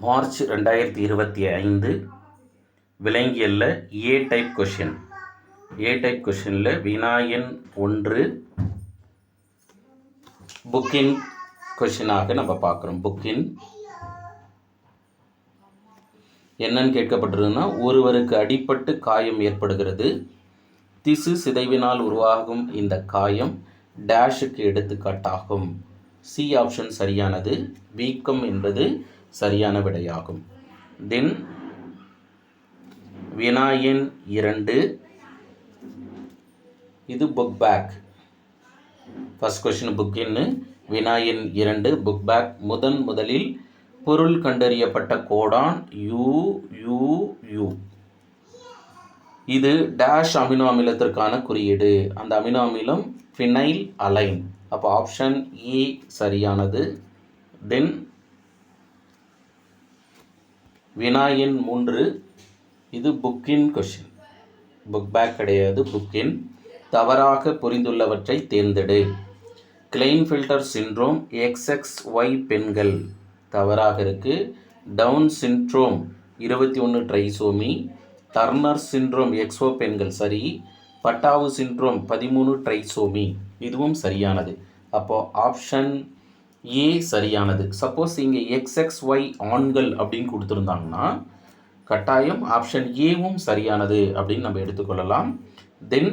March ரெண்டாயிரத்தி இருபத்தி ஐந்து விலங்கியல்ல A type question A type கொஷினில் வினாயன் ஒன்று. புக்கின் கொஷினாக நம்ம பார்க்குறோம். புக்கின் என்னன்னு கேட்கப்பட்டிருக்குன்னா ஒருவருக்கு அடிப்பட்டு காயம் ஏற்படுகிறது. திசு சிதைவினால் உருவாகும் இந்த காயம் டேஷுக்கு எடுத்துக்காட்டாகும். சி ஆப்ஷன் சரியானது. வீக்கம் என்பது சரியான விடையாகும். தென் வினாயன் இரண்டு. இது புக் பேக் ஃபஸ்ட் கொஷின் புக்கின்னு வினாயன் இரண்டு புக் பேக் முதன் முதலில் பொருள் கண்டறியப்பட்ட கோடான் யூ யூ யூ இது டேஷ் அமினோ அமிலத்திற்கான குறியீடு. அந்த அமினோ அமிலம் ஃபினைல் அலைன். அப்போ ஆப்ஷன் இ சரியானது. தென் வினாயின் மூன்று இது புக்கின் கொஷின் புக் பேக் கிடையாது புக்கின். தவறாக புரிந்துள்ளவற்றை தேர்ந்தெடு. Klinefelter syndrome X X Y பெண்கள். தவறாக இருக்கு. டவுன் சின்ட்ரோம் இருபத்தி ஒன்று ட்ரைசோமி. டர்னர் சின்ட்ரோம் எக்ஸோ பெண்கள் சரி. பட்டாவு சின்ட்ரோம் பதிமூணு ட்ரைசோமி. இதுவும் சரியானது. அப்போது ஆப்ஷன் ஏ சரியானது. சப்போஸ் இங்கே எக்ஸ்எக்ஸ் ஒய் ஆண்கள் அப்படின்னு கொடுத்துருந்தாங்கன்னா கட்டாயம் ஆப்ஷன் ஏவும் சரியானது அப்படின்னு நம்ம எடுத்துக்கொள்ளலாம். தென்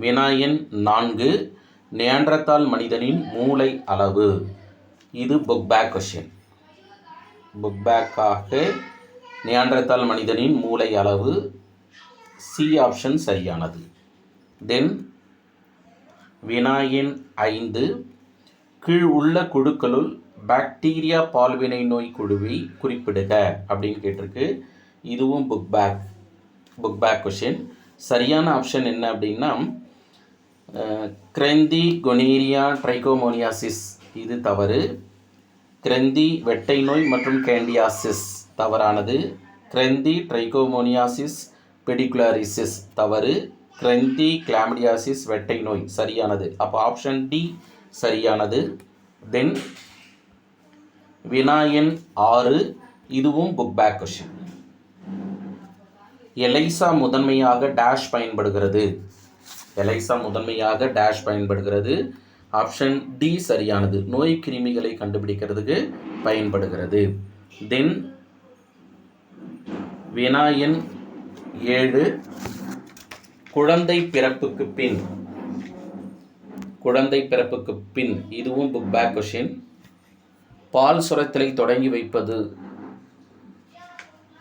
வினாயன் நான்கு நேன்றத்தால் மனிதனின் மூளை அளவு. இது புக் பேக் கொஷின் புக் பேக்காக நேன்றத்தால் மனிதனின் மூளை அளவு சி ஆப்ஷன் சரியானது. தென் வினாயின் ஐந்து கீழ் உள்ள குழுக்களுள் பாக்டீரியா பால்வினை நோய் குழுவை குறிப்பிடுக அப்படின்னு கேட்டிருக்கு. இதுவும் book back book back question சரியான ஆப்ஷன் என்ன அப்படின்னா கிரெந்தி கொனீரியா ட்ரைகோமோனியாசிஸ் இது தவறு. கிரெந்தி வெட்டை நோய் மற்றும் கேண்டியாசிஸ் தவறானது. கிரெந்தி ட்ரைகோமோனியாசிஸ் பெடிகுலாரிசிஸ் தவறு. கிரந்தி கிளாமிடியாசிஸ் வெட்டை நோய் சரியானது. அப்போ ஆப்ஷன் டி சரியானது. தென் வினாயன் ஆறு இதுவும் புக் பேக் கொஷின் எலைசா முதன்மையாக டேஷ் பயன்படுகிறது. எலைசா முதன்மையாக டேஷ் பயன்படுகிறது. ஆப்ஷன் டி சரியானது. நோய் கிருமிகளை கண்டுபிடிக்கிறதுக்கு பயன்படுகிறது. தென் வினாயன் ஏழு குழந்தை பிறப்புக்கு பின். குழந்தை பிறப்புக்கு பின். இதுவும் புக் பேக் கொஷின் பால் சுரத்தலை தொடங்கி வைப்பது.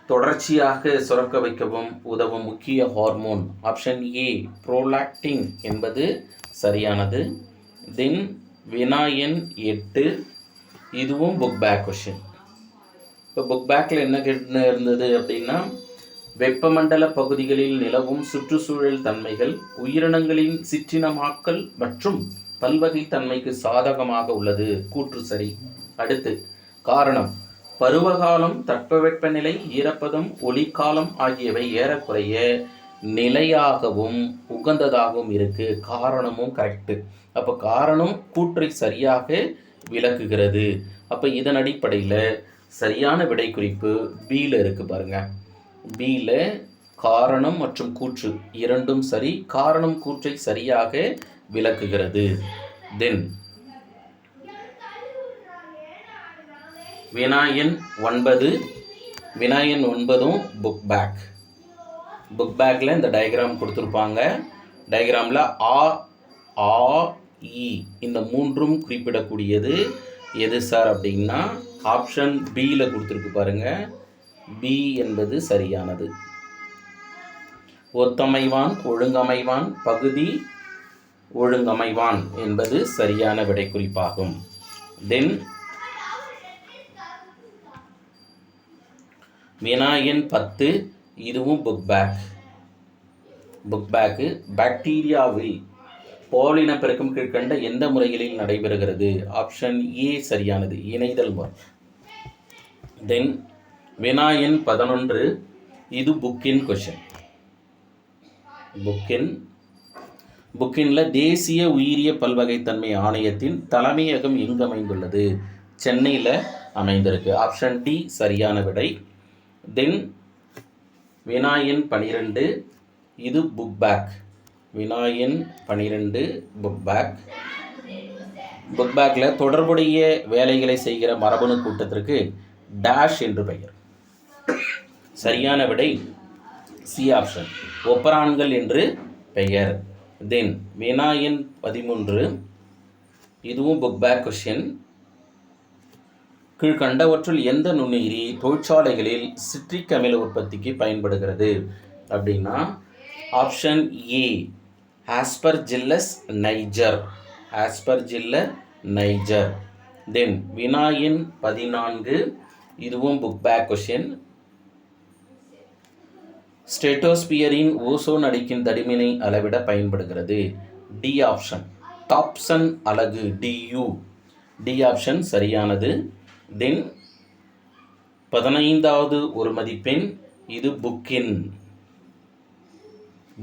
தொடர்ச்சியாக சுரக்க வைக்கவும் உதவும் முக்கிய ஹார்மோன் ஆப்ஷன் ஏ ப்ரோலாக்டின் என்பது சரியானது. தென் வினாயன் எட்டு. இதுவும் புக் பேக் கொஷின் இப்போ புக் பேக்கில் என்ன கேட்டு இருந்தது அப்படின்னா வெப்பமண்டல பகுதிகளில் நிலவும் சுற்றுச்சூழல் தன்மைகள் உயிரினங்களின் சிற்றினமாக்கல் மற்றும் பல்வகை தன்மைக்கு சாதகமாக உள்ளது. கூற்று சரி. அடுத்து காரணம். பருவகாலம் தட்பவெப்பநிலை ஈரப்பதம் ஒளிக்காலம் ஆகியவை ஏறக்குறைய நிலையாகவும் உகந்ததாகவும் இருக்கு. காரணமும் கரெக்டு அப்போ காரணம் கூற்றை சரியாக விளக்குகிறது. அப்போ இதன் அடிப்படையில் சரியான விடை குறிப்பு பியில் இருக்கு பாருங்கள் பியில் காரணம் மற்றும் கூற்று இரண்டும் சரி காரணம் கூற்றை சரியாக விளக்குகிறது. தென் வினாயன் ஒன்பது வினாயன் ஒன்பதும் புக் பேக் புக் பேக்கில் இந்த டயக்ராம் கொடுத்துருப்பாங்க. டயக்ராமில் ஆ ஆ இ இந்த மூன்றும் குறிப்பிடக்கூடியது. எது சார் அப்படின்னா ஆப்ஷன் பியில் கொடுத்துருக்கு பாருங்கள் பி என்பது சரியானது. ஒத்தமைவான் ஒழுங்கமைவான் பகுதி ஒழுங்கமைவான் என்பது சரியான விடை குறிப்பாகும் தென் வினாயன் பத்து இதுவும் புக் பேக் புக் பேக்கு பாக்டீரியாவில் பாலின பெருக்கம் கீழ்கண்ட எந்த முறைகளில் நடைபெறுகிறது? ஆப்ஷன் ஏ சரியானது இணைதல் முறை. தென் வினாயன் பதினொன்று இது புக்கின் கொஷின். புக்கின் புக்கின்ல தேசிய உயிரிய பல்வகைத்தன்மை ஆணையத்தின் தலைமையகம் எங்கு அமைந்துள்ளது சென்னையில் அமைந்திருக்கு. ஆப்ஷன் டி சரியான விடை. தென் வினாயின் பனிரெண்டு இது புக் பேக். வினாயின் பனிரெண்டு புக் பேக். புக் பேக்கில் தொடர்புடைய வேலைகளை செய்கிற மரபணு கூட்டத்திற்கு டேஷ் என்று பெயர். சரியான விடை சி ஆப்ஷன் ஒப்பரான்கள் என்று பெயர். தென் வினாயின் பதிமூன்று. இதுவும் புக் பேக் கொஷின் கீழ்கண்டவற்றுள் எந்த நுண்ணுயிரி தொழிற்சாலைகளில் சிட்ரிக் அமில உற்பத்திக்கு பயன்படுகிறது? அப்படின்னா option A Aspergillus niger Aspergillus niger then வினாயின் பதினான்கு. இதுவும் புக் பேக் கொஷின் ஸ்டெட்டோஸ்பியரின் ஓசோன் அடுக்கின் தடிமனை அளவிட பயன்படுகிறது. டி ஆப்ஷன் தாப்சன் அலகு டியூ டி ஆப்ஷன் சரியானது. தென் பதினைந்தாவது ஒரு மதிப்பெண் இது புக்கின்.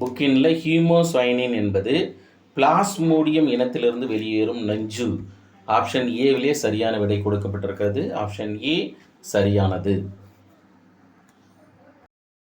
புக்கின்ல ஹீமோஸ்வைனின் என்பது பிளாஸ்மோடியம் இனத்திலிருந்து வெளியேறும் நஞ்சு. ஆப்ஷன் ஏவிலே சரியான விடை கொடுக்கப்பட்டிருக்கிறது. ஆப்ஷன் ஏ சரியானது.